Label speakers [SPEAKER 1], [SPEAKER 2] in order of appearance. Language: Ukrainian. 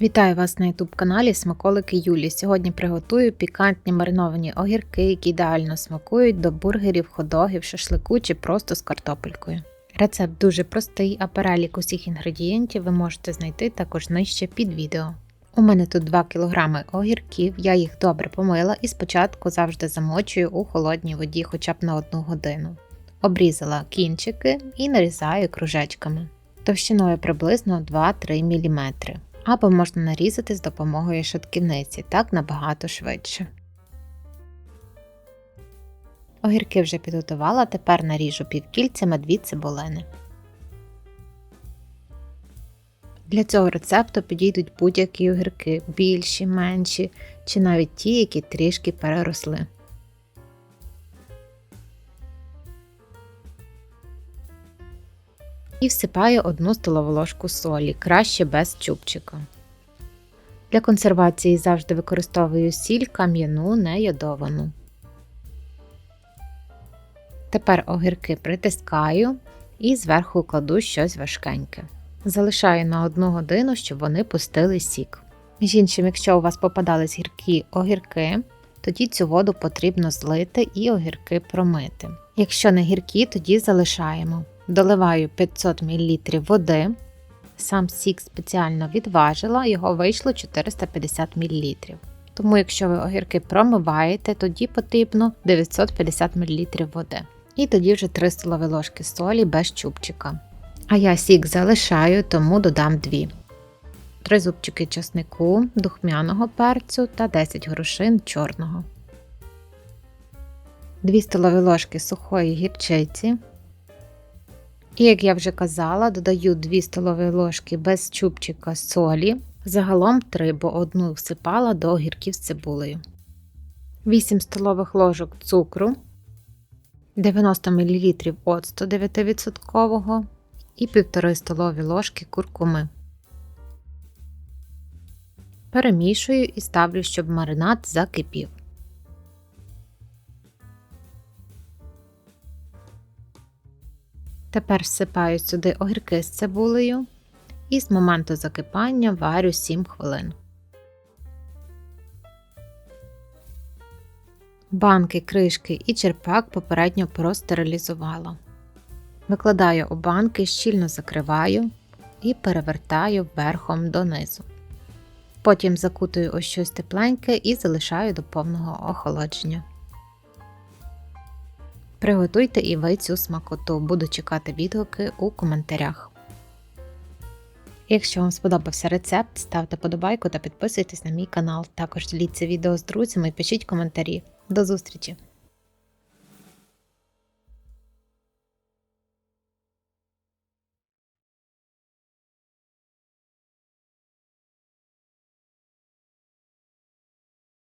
[SPEAKER 1] Вітаю вас на youtube каналі Смаколики Юлі. Сьогодні приготую пікантні мариновані огірки, які ідеально смакують до бургерів, ходогів, шашлику чи просто з картопелькою. Рецепт дуже простий, а перелік усіх інгредієнтів ви можете знайти також нижче під відео. У мене тут 2 кг огірків, я їх добре помила і спочатку завжди замочую у холодній воді хоча б на 1 годину. Обрізала кінчики і нарізаю кружечками товщиною приблизно 2-3 мм або можна нарізати з допомогою шатківниці, так набагато швидше. Огірки вже підготувала, тепер наріжу півкільцями дві цибулини. Для цього рецепту підійдуть будь-які огірки, більші, менші, чи навіть ті, які трішки переросли. І всипаю 1 столову ложку солі, краще без чубчика. Для консервації завжди використовую сіль кам'яну, не йодовану. Тепер огірки притискаю і зверху кладу щось важкеньке. Залишаю на 1 годину, щоб вони пустили сік. Між іншим, якщо у вас попадались гіркі огірки, тоді цю воду потрібно злити і огірки промити. Якщо не гіркі, тоді залишаємо. Доливаю 500 мл води. Сам сік спеціально відважила, його вийшло 450 мл. Тому, якщо ви огірки промиваєте, тоді потрібно 950 мл води. І тоді вже 3 столові ложки солі без чубчика. А я сік залишаю, тому додам 2. 3 зубчики часнику, духмяного перцю та 10 горошин чорного. 2 столові ложки сухої гірчиці. І, як я вже казала, додаю 2 столові ложки без чубчика солі, загалом 3, бо одну всипала до огірків з цибулею, 8 столових ложок цукру, 90 мл оцту 9% і 1,5 столові ложки куркуми. Перемішую і ставлю, щоб маринад закипів. Тепер всипаю сюди огірки з цибулею і з моменту закипання варю 7 хвилин. Банки, кришки і черпак попередньо простерилізувала. Викладаю у банки, щільно закриваю і перевертаю верхом донизу. Потім закутую ось щось тепленьке і залишаю до повного охолодження. Приготуйте і ви цю смакоту, буду чекати відгуки у коментарях. Якщо вам сподобався рецепт, ставте подобайку та підписуйтесь на мій канал. Також діліться відео з друзями і пишіть коментарі. До зустрічі!